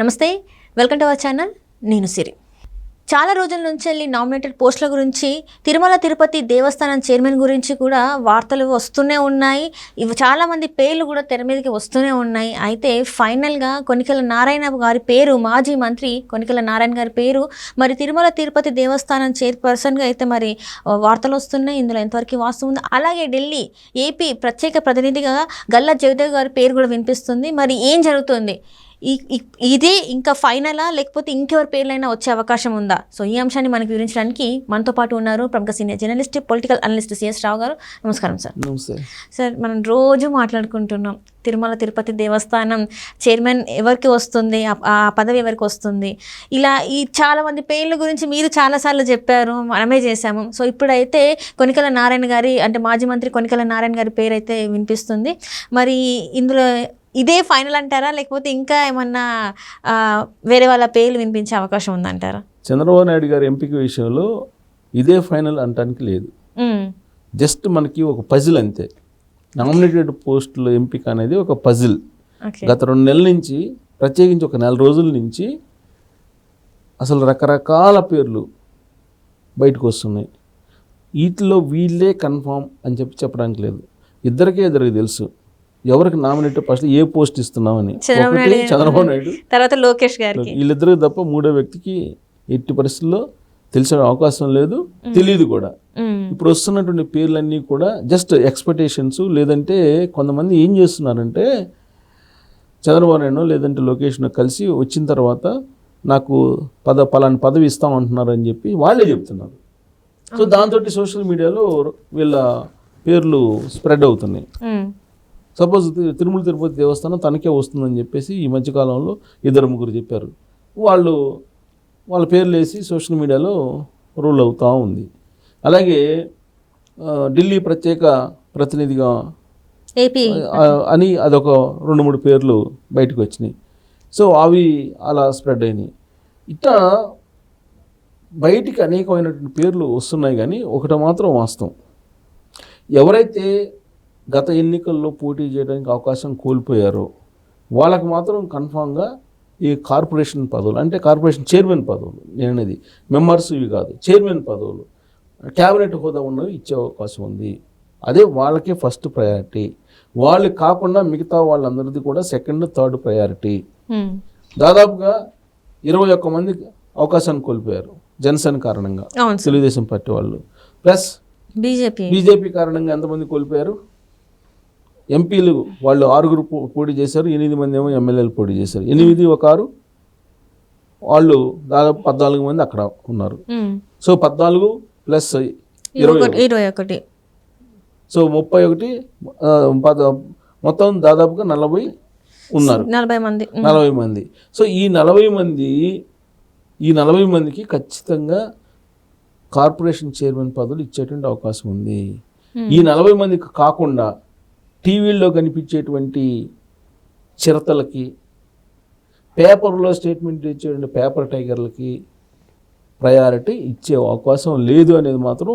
నమస్తే welcome to our channel నేను సిరి. చాలా రోజుల నుంచి వెళ్ళి నామినేటెడ్ పోస్టుల గురించి తిరుమల తిరుపతి దేవస్థానం చైర్మన్ గురించి కూడా వార్తలు వస్తూనే ఉన్నాయి. ఇవి చాలామంది పేర్లు కూడా తెర మీదకి వస్తూనే ఉన్నాయి. అయితే ఫైనల్గా కొనికల నారాయణ గారి పేరు మాజీ మంత్రి కొనికల నారాయణ గారి పేరు మరి తిరుమల తిరుపతి దేవస్థానం చైర్పర్సన్గా అయితే మరి వార్తలు వస్తున్నాయి. ఇందులో ఎంతవరకు వాస్తవం ఉంది అలాగే ఢిల్లీ ఏపీ ప్రత్యేక ప్రతినిధిగా గల్లా జయదేవ్ గారి పేరు కూడా వినిపిస్తుంది. మరి ఏం జరుగుతుంది? ఇదే ఇంకా ఫైనలా లేకపోతే ఇంకెవరి పేర్లైనా వచ్చే అవకాశం ఉందా? సో ఈ అంశాన్ని మనకు వివరించడానికి మనతో పాటు ఉన్నారు ప్రముఖ senior journalist political analyst C S Rao గారు. నమస్కారం సార్. నమస్తే. సార్ మనం రోజు మాట్లాడుకుంటున్నాం. తిరుమల తిరుపతి దేవస్థానం చైర్మన్ ఎవరికి వస్తుంది? ఆ- ఆ పదవి ఎవరికి వస్తుంది? ఇలా ఈ చాలా మంది పేర్ల గురించి మీరు చాలాసార్లు చెప్పారు మనమే చేశాము. సో ఇప్పుడైతే కొనికల నారాయణ గారి అంటే మాజీ మంత్రి కొనికల నారాయణ గారి పేరు అయితే వినిపిస్తుంది. మరి ఇందులో ఇదే ఫైనల్ అంటారా? లేకపోతే ఇంకా ఏమన్నా వేరే వాళ్ళ పేర్లు వినిపించే అవకాశం ఉందంటారా? చంద్రబాబు నాయుడు గారి ఎంపిక విషయంలో ఇదే ఫైనల్ అంటానికి లేదు. జస్ట్ మనకి ఒక పజిల్ అంతే. నామినేటెడ్ పోస్టుల ఎంపిక అనేది ఒక పజిల్. గత రెండు నెలల నుంచి ప్రత్యేకించి ఒక నెల రోజుల నుంచి అసలు రకరకాల పేర్లు బయటకు వస్తున్నాయి. వీటిలో వీళ్ళే కన్ఫామ్ అని చెప్పి చెప్పడానికి లేదు. ఇద్దరికే ఇద్దరికి తెలుసు. ఎవరికి నామినేట్ ఫస్ట్ ఏ పోస్ట్ ఇస్తున్నామని? చంద్రబాబు నాయుడు. చంద్రబాబు నాయుడు. తర్వాత లోకేష్ గారికి. వీళ్ళిద్దరికి తప్ప మూడో వ్యక్తికి ఎట్టి పరిస్థితుల్లో తెలిసే అవకాశం లేదు. తెలియదు కూడా. ఇప్పుడు వస్తున్నటువంటి పేర్లన్నీ కూడా జస్ట్ ఎక్స్పెక్టేషన్స్ లేదంటే కొంతమంది ఏం చేస్తున్నారంటే చంద్రబాబు నాయుడు లేదంటే లొకేషన్ కలిసి వచ్చిన తర్వాత నాకు పద పలాని పదవి ఇస్తామంటున్నారు అని చెప్పి వాళ్ళే చెప్తున్నారు. సో దాంతో సోషల్ మీడియాలో వీళ్ళ పేర్లు స్ప్రెడ్ అవుతున్నాయి. సపోజ్ తిరుమల తిరుపతి దేవస్థానం తనకే వస్తుందని చెప్పేసి ఈ మధ్యకాలంలో ఇద్దరు ముగ్గురు చెప్పారు. వాళ్ళు వాళ్ళ పేర్లు వేసి సోషల్ మీడియాలో రూల్ అవుతూ ఉంది. అలాగే ఢిల్లీ ప్రత్యేక ప్రతినిధిగా అని అదొక రెండు మూడు పేర్లు బయటకు వచ్చినాయి. సో అవి అలా స్ప్రెడ్ అయినాయి. ఇట్లా బయటికి అనేకమైనటువంటి పేర్లు వస్తున్నాయి కానీ ఒకటి మాత్రం వాస్తవం. ఎవరైతే గత ఎన్నికల్లో పోటీ చేయడానికి అవకాశం కోల్పోయారో. వాళ్ళకి మాత్రం కన్ఫామ్గా ఈ కార్పొరేషన్ పదవులు అంటే కార్పొరేషన్ చైర్మన్ పదవులు నేను అనేది మెంబర్స్ ఇవి కాదు చైర్మన్ పదవులు క్యాబినెట్ హోదా ఉన్నవి ఇచ్చే అవకాశం ఉంది. అదే వాళ్ళకే ఫస్ట్ ప్రయారిటీ. వాళ్ళు కాకుండా మిగతా వాళ్ళందరిది కూడా సెకండ్ థర్డ్ ప్రయారిటీ. దాదాపుగా ఇరవై ఒక్క మంది అవకాశాన్ని కోల్పోయారు జనసేన కారణంగా తెలుగుదేశం పార్టీ వాళ్ళు. Plus BJP. బీజేపీ కారణంగా ఎంతమంది కోల్పోయారు? ఎంపీలు వాళ్ళు ఆరుగురు పోటీ చేశారు ఎనిమిది మంది ఏమో ఎమ్మెల్యేలు పోటీ చేశారు. ఎనిమిది ఒక ఆరు వాళ్ళు దాదాపు పద్నాలుగు మంది అక్కడ ఉన్నారు. సో పద్నాలుగు ప్లస్ ఇరవై ఒకటి. సో ముప్పై ఒకటి మొత్తం దాదాపుగా నలభై ఉన్నారు. నలభై మంది. నలభై మంది. సో ఈ నలభై మంది ఈ నలభై మందికి ఖచ్చితంగా కార్పొరేషన్ చైర్మన్ పదవులు ఇచ్చేటువంటి అవకాశం ఉంది. ఈ నలభై మందికి కాకుండా టీవీల్లో కనిపించేటువంటి చిరతలకి పేపర్లో స్టేట్మెంట్ ఇచ్చేటువంటి పేపర్ టైగర్లకి ప్రయారిటీ ఇచ్చే అవకాశం లేదు అనేది మాత్రం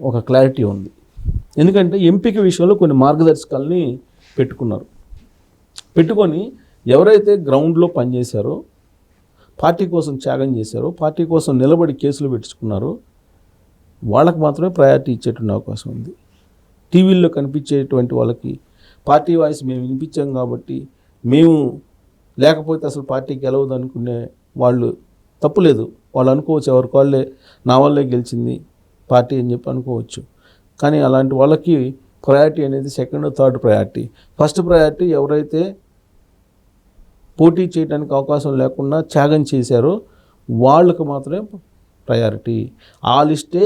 ఒక క్లారిటీ ఉంది. ఎందుకంటే ఎంపిక విషయంలో కొన్ని మార్గదర్శకాలని పెట్టుకున్నారు. పెట్టుకొని ఎవరైతే గ్రౌండ్లో పనిచేశారో పార్టీ కోసం త్యాగం చేశారో పార్టీ కోసం నిలబడి కేసులు పెట్టుకున్నారో వాళ్ళకి మాత్రమే ప్రయారిటీ ఇచ్చేటువంటి అవకాశం ఉంది. టీవీల్లో కనిపించేటువంటి వాళ్ళకి పార్టీ వాయిస్ మేము వినిపించాం కాబట్టి మేము లేకపోతే అసలు పార్టీ గెలవదు అనుకునే వాళ్ళు తప్పులేదు వాళ్ళు అనుకోవచ్చు ఎవరికి వాళ్ళే నా వల్లే గెలిచింది పార్టీ అని చెప్పి అనుకోవచ్చు. కానీ అలాంటి వాళ్ళకి ప్రయారిటీ అనేది second third priority first priority ఎవరైతే పోటీ చేయడానికి అవకాశం లేకుండా త్యాగం చేశారో వాళ్ళకు మాత్రమే ప్రయారిటీ ఆ లిస్టే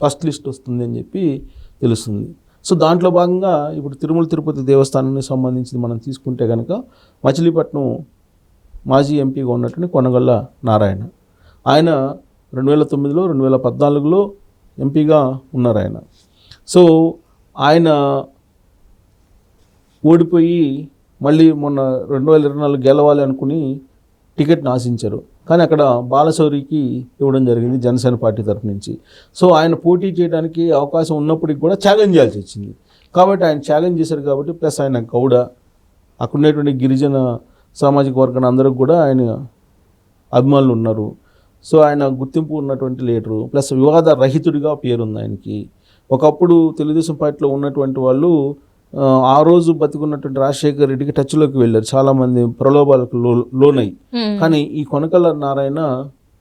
ఫస్ట్ లిస్ట్ వస్తుంది అని చెప్పి తెలుస్తుంది. సో దాంట్లో భాగంగా ఇప్పుడు తిరుమల తిరుపతి దేవస్థానానికి సంబంధించింది మనం తీసుకుంటే కనుక మచిలీపట్నం మాజీ ఎంపీగా ఉన్నటువంటి కొనగళ్ళ నారాయణ. ఆయన రెండు వేల తొమ్మిదిలో రెండు వేల పద్నాలుగులో ఎంపీగా ఉన్నారు ఆయన. సో ఆయన ఓడిపోయి మళ్ళీ మొన్న రెండు వేల ఇరవై నాలుగు గెలవాలి అనుకుని టికెట్ని ఆశించారు కానీ అక్కడ బాలశౌరికి ఇవ్వడం జరిగింది జనసేన పార్టీ తరఫు నుంచి. సో ఆయన పోటీ చేయడానికి అవకాశం ఉన్నప్పటికి కూడా ఛాలెంజ్ చేయాల్సి వచ్చింది. కాబట్టి ఆయన ఛాలెంజ్ చేశారు కాబట్టి ప్లస్ ఆయన గౌడ అక్కడ ఉన్నటువంటి గిరిజన సామాజిక వర్గాన్ని అందరికి కూడా ఆయన అభిమానులు ఉన్నారు. సో ఆయన గుర్తింపు ఉన్నటువంటి లీడరు ప్లస్ వివాద రహితుడిగా పేరుంది ఆయనకి. ఒకప్పుడు తెలుగుదేశం పార్టీలో ఉన్నటువంటి వాళ్ళు ఆ, రోజు బతికున్నటువంటి రాజశేఖర్ రెడ్డికి టచ్లోకి వెళ్ళారు. చాలామంది ప్రలోభాలకు లో లోనయ్యి మ్మ్. కానీ ఈ కొనకల నారాయణ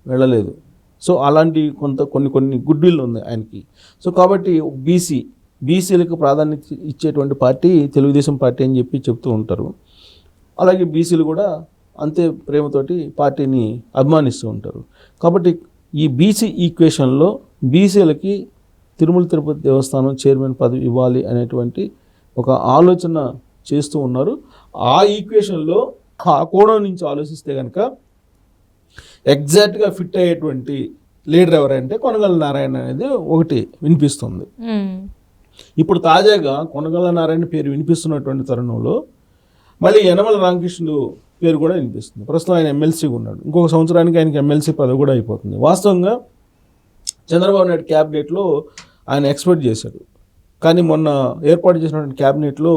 వెళ్ళలేదు. సో అలాంటి కొంత కొన్ని కొన్ని గుడ్ విల్ ఉంది ఆయనకి. సో కాబట్టి బీసీ బీసీలకు ప్రాధాన్యత ఇచ్చేటువంటి పార్టీ తెలుగుదేశం పార్టీ అని చెప్పి చెప్తూ ఉంటారు. అలాగే బీసీలు కూడా అంతే ప్రేమతోటి పార్టీని అభిమానిస్తూ ఉంటారు. కాబట్టి ఈ బీసీ ఈక్వేషన్లో బీసీలకి తిరుమల తిరుపతి దేవస్థానం చైర్మన్ పదవి ఇవ్వాలి అనేటువంటి ఒక ఆలోచన చేస్తూ ఉన్నారు. ఆ ఈక్వేషన్లో ఆ కోణం నుంచి ఆలోచిస్తే కనుక ఎగ్జాక్ట్గా ఫిట్ అయ్యేటువంటి లీడర్ ఎవరంటే కొనగల నారాయణ అనేది ఒకటి వినిపిస్తుంది. ఇప్పుడు తాజాగా కొనగల నారాయణ పేరు వినిపిస్తున్నటువంటి తరుణంలో మళ్ళీ యనమల రామకృష్ణుడు పేరు కూడా వినిపిస్తుంది. ప్రస్తుతం ఆయన ఎమ్మెల్సీగా ఉన్నాడు. ఇంకొక సంవత్సరానికి ఆయనకి ఎమ్మెల్సీ పదవి కూడా అయిపోతుంది. వాస్తవంగా చంద్రబాబు నాయుడు క్యాబినెట్లో ఆయన ఎక్స్పెక్ట్ చేశాడు. కానీ మొన్న ఏర్పాటు చేసినటువంటి క్యాబినెట్లో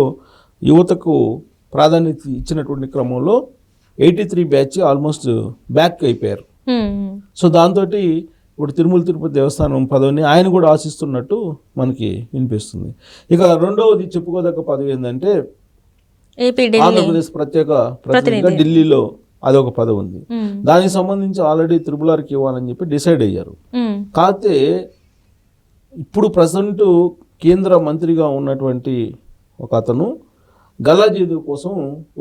యువతకు ప్రాధాన్యత ఇచ్చినటువంటి క్రమంలో eighty three batch almost back అయిపోయారు. సో దాంతో ఇప్పుడు తిరుమల తిరుపతి దేవస్థానం పదవిని ఆయన కూడా ఆశిస్తున్నట్టు మనకి వినిపిస్తుంది ఇక రెండవది చెప్పుకోదగ్గ పదవి ఏంటంటే ఆంధ్రప్రదేశ్ ప్రత్యేక ప్రతినిధిగా ఢిల్లీలో అదొక పదవి ఉంది. దానికి సంబంధించి ఆల్రెడీ త్రిపులార్కి ఇవ్వాలని చెప్పి డిసైడ్ అయ్యారు. కాకపోతే ఇప్పుడు ప్రజెంట్ కేంద్ర మంత్రిగా ఉన్నటువంటి ఒక అతను గల్లాజయదేవ్ కోసం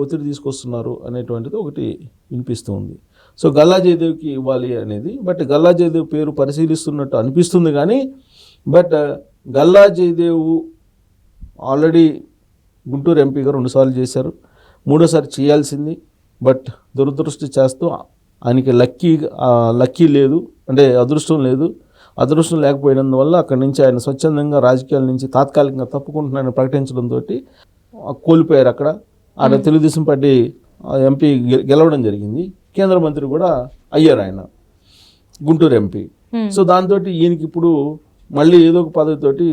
ఒత్తిడి తీసుకొస్తున్నారు అనేటువంటిది ఒకటి వినిపిస్తూ ఉంది సో గల్లా జయదేవ్కి ఇవ్వాలి అనేది బట్ గల్లా జయదేవ్ పేరు పరిశీలిస్తున్నట్టు అనిపిస్తుంది కానీ బట్ గల్లాజయదేవ్ ఆల్రెడీ గుంటూరు ఎంపీగా రెండుసార్లు చేశారు. మూడోసారి చేయాల్సింది బట్ దురదృష్టి చేస్తూ ఆయనకి లక్కీ లక్కీ లేదు అంటే అదృష్టం లేదు. అదృష్టం లేకపోయినందువల్ల అక్కడి నుంచి ఆయన స్వచ్ఛందంగా రాజకీయాల నుంచి తాత్కాలికంగా తప్పుకుంటున్నారని ప్రకటించడంతో కోల్పోయారు అక్కడ. ఆడ తెలుగుదేశం పార్టీ ఆ, ఎంపీ గెలవడం జరిగింది. కేంద్ర మంత్రి కూడా అయ్యారు ఆయన. గుంటూరు ఎంపీ. సో దాంతో ఈయనకి ఇప్పుడు మళ్ళీ ఏదో ఒక పదవితోటి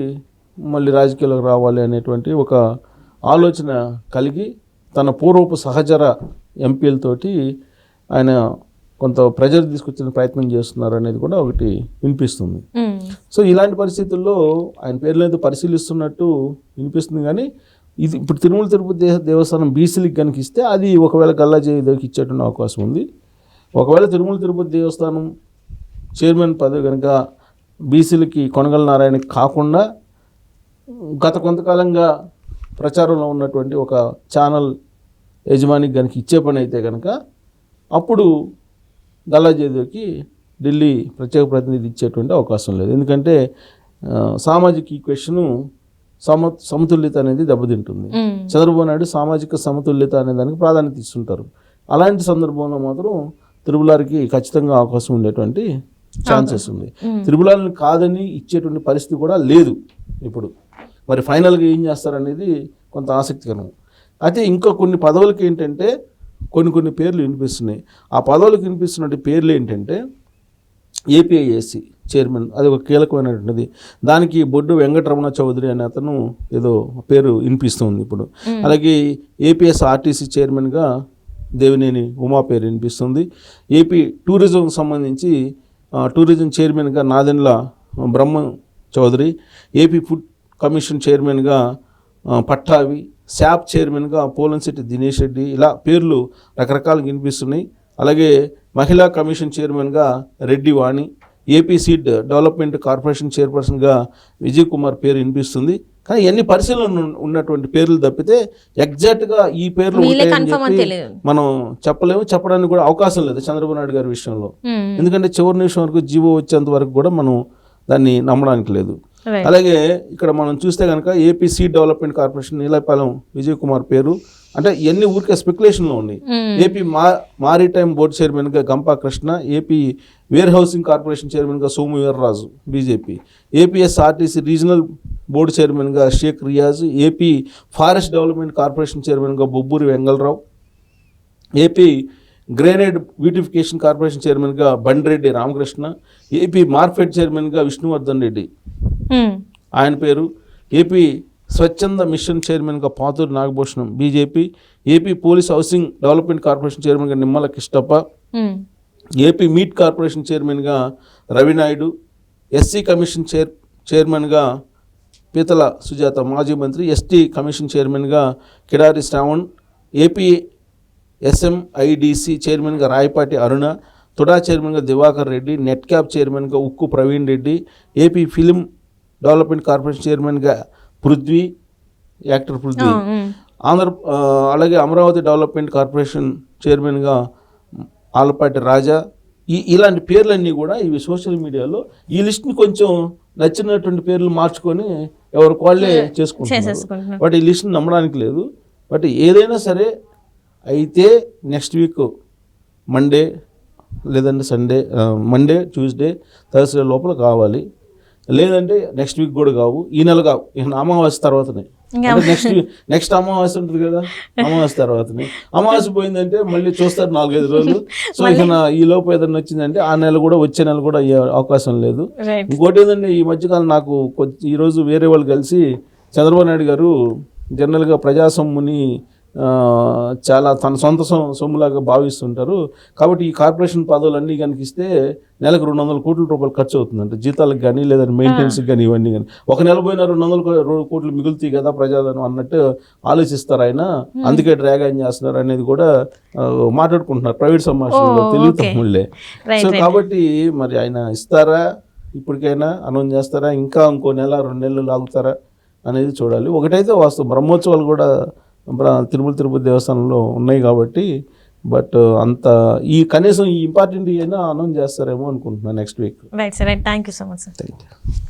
మళ్ళీ రాజకీయాలకు రావాలి అనేటువంటి ఒక ఆలోచన కలిగి తన పూర్వపు సహచర ఎంపీలతోటి ఆయన కొంత ప్రెజర్ తీసుకొచ్చిన ప్రయత్నం చేస్తున్నారు అనేది కూడా ఒకటి వినిపిస్తుంది. సో ఇలాంటి పరిస్థితుల్లో ఆయన పేర్లు ఏదో పరిశీలిస్తున్నట్టు వినిపిస్తుంది కానీ ఇది ఇప్పుడు తిరుమల తిరుపతి దేవ దేవస్థానం బీసీలకు కనుక ఇస్తే అది ఒకవేళ గల్లా జయదేవికి ఇచ్చేటువంటి అవకాశం ఉంది ఒకవేళ తిరుమల తిరుపతి దేవస్థానం చైర్మన్ పదవి కనుక బీసీలకి కొనగల నారాయణకి కాకుండా గత కొంతకాలంగా ప్రచారంలో ఉన్నటువంటి ఒక ఛానల్ యజమానికి కనుక ఇచ్చే పని అయితే కనుక అప్పుడు గల్లా జయదేవ్కి ఢిల్లీ ప్రత్యేక ప్రతినిధి ఇచ్చేటువంటి అవకాశం లేదు. ఎందుకంటే సామాజిక ఈక్వేషను సమ సమతుల్యత అనేది దెబ్బతింటుంది. చంద్రబాబు నాయుడు సామాజిక సమతుల్యత అనే దానికి ప్రాధాన్యత ఇస్తుంటారు. అలాంటి సందర్భంలో మాత్రం తిరుమలారికి ఖచ్చితంగా అవకాశం ఉండేటువంటి ఛాన్సెస్ ఉంది. తిరుమలని కాదని ఇచ్చేటువంటి పరిస్థితి కూడా లేదు ఇప్పుడు. మరి ఫైనల్గా ఏం చేస్తారనేది కొంత ఆసక్తికరం. అయితే ఇంకా కొన్ని పదవులకి ఏంటంటే కొన్ని కొన్ని పేర్లు వినిపిస్తున్నాయి. ఆ పదవులకు వినిపిస్తున్న పేర్లు ఏంటంటే ఏపీఐఎస్సి చైర్మన్ అది ఒక కీలకమైనటువంటిది. దానికి బొడ్డు వెంకటరమణ చౌదరి అనే అతను ఏదో పేరు వినిపిస్తుంది ఇప్పుడు. అలాగే ఏపీఎస్ ఆర్టీసీ చైర్మన్గా దేవినేని ఉమా పేరు వినిపిస్తుంది. ఏపీ టూరిజం సంబంధించి టూరిజం చైర్మన్గా Nadendla Brahma Chowdary AP food commission చైర్మన్గా పట్టావి శాప్ చైర్మన్గా పోలంశెట్టి దినేష్ రెడ్డి ఇలా పేర్లు రకరకాలు వినిపిస్తున్నాయి అలాగే మహిళా కమిషన్ చైర్మన్గా Reddy Vani AP seed development corporation చైర్పర్సన్గా విజయ్ కుమార్ పేరు వినిపిస్తుంది కానీ ఇవన్నీ పరిశీలన ఉన్న- ఉన్నటువంటి పేర్లు తప్పితే ఎగ్జాక్ట్గా ఈ పేర్లు మనం చెప్పలేము చెప్పడానికి కూడా అవకాశం లేదు చంద్రబాబు నాయుడు గారి విషయంలో. ఎందుకంటే చివరి నిమిషం వరకు జీవో వచ్చేంత వరకు కూడా మనం దాన్ని నమ్మడానికి లేదు. అలాగే ఇక్కడ మనం చూస్తే కనుక AP seed development corporation Neelapalem Vijay Kumar పేరు. అంటే ఇవన్నీ ఊరికే స్పెక్యులేషన్లో ఉన్నాయి. ఏపీ మా మారిటైమ్ బోర్డు చైర్మన్గా Gampa Krishna AP warehousing corporation చైర్మన్గా Somu Veerraju BJP APS RTC regional board చైర్మన్గా Sheikh Riyaz AP forest development corporation చైర్మన్గా Bobburi Vengalarao AP granite beautification corporation చైర్మన్గా బండిరెడ్డి రామకృష్ణ ఏపీ మార్కెట్ చైర్మన్గా విష్ణువర్ధన్ రెడ్డి. ఆయన పేరు. ఏపీ స్వచ్ఛంద మిషన్ చైర్మన్గా Pathuru Nagabhushanam BJP. AP police housing development corporation చైర్మన్గా Nimmala Kishtappa. AP meat corporation చైర్మన్గా రవినాయుడు. ఎస్సీ కమిషన్ చైర్ చైర్మన్గా పీతల సుజాత మాజీ మంత్రి. ఎస్టీ కమిషన్ చైర్మన్గా కిడారి శ్రావణ్. ఏపీ ఎస్ఎంఐడిసి చైర్మన్గా రాయపాటి అరుణ తుడా చైర్మన్గా దివాకర్ రెడ్డి నెట్ క్యాప్ చైర్మన్గా Ukku Praveen Reddy AP film development corporation చైర్మన్గా పృథ్వీ యాక్టర్ పృథ్వీ. ఆంధ్ర అలాగే అమరావతి డెవలప్మెంట్ కార్పొరేషన్ చైర్మన్గా ఆలపాటి రాజా. ఈ ఇలాంటి పేర్లన్నీ కూడా ఇవి సోషల్ మీడియాలో ఈ లిస్ట్ని కొంచెం నచ్చినటువంటి పేర్లు మార్చుకొని ఎవరికి వాళ్ళే చేసుకుంటున్నారు. చేసేసుకుంటున్నారు. బట్ ఈ లిస్ట్ని నమ్మడానికి లేదు. బట్ ఏదైనా సరే అయితే నెక్స్ట్ వీక్ మండే లేదంటే సండే మండే ట్యూస్డే థర్స్డే లోపల కావాలి. లేదంటే నెక్స్ట్ వీక్ కూడా కావు. ఈ నెల కావు. అమావాస్య తర్వాతనే. నెక్స్ట్ నెక్స్ట్ అమావాస్య. ఉంటుంది కదా? అమావాస్య తర్వాతనే. అమావాస్య పోయిందంటే మళ్ళీ చూస్తారు నాలుగైదు రోజులు. సో ఇక ఈ లోపు ఏదైనా వచ్చిందంటే ఆ నెల కూడా వచ్చే నెల కూడా అయ్యే అవకాశం లేదు. ఇంకోటి ఏంటంటే ఈ మధ్యకాలం నాకు కొద్ది ఈరోజు వేరే వాళ్ళు కలిసి చంద్రబాబు నాయుడు గారు జనరల్గా ప్రజాసొమ్ముని చాలా తన సొంత సొమ్ములాగా భావిస్తుంటారు. కాబట్టి ఈ కార్పొరేషన్ పదవులన్నీ కనుక ఇస్తే నెలకు రెండు వందల కోట్ల రూపాయలు ఖర్చు అవుతుందంట జీతాలకు కానీ లేదంటే మెయింటెనెన్స్కి కానీ ఇవన్నీ కానీ ఒక నెల పోయినా రెండు వందల కోట్లు మిగులుతాయి కదా ప్రజాధనం అన్నట్టు ఆలోచిస్తారు ఆయన. అందుకే డ్రాగ్ ఆయన చేస్తున్నారు అనేది కూడా మాట్లాడుకుంటున్నారు. ప్రైవేట్ సంభాషణలో okay. తమ్ముళ్ళే సో కాబట్టి మరి ఆయన ఇస్తారా? ఇప్పటికైనా అనౌన్స్ చేస్తారా? ఇంకా ఇంకో నెల రెండు నెలలు లాగుతారా? అనేది చూడాలి. ఒకటైతే వాస్తవం. బ్రహ్మోత్సవాలు కూడా తిరుమల తిరుపతి దేవస్థానంలో ఉన్నాయి కాబట్టి బట్ అంత ఈ కనీసం ఈ ఇంపార్టెంట్ అయినా అనౌన్స్ చేస్తారేమో అనుకుంటున్నాను next week right sir right thank you so much sir thank you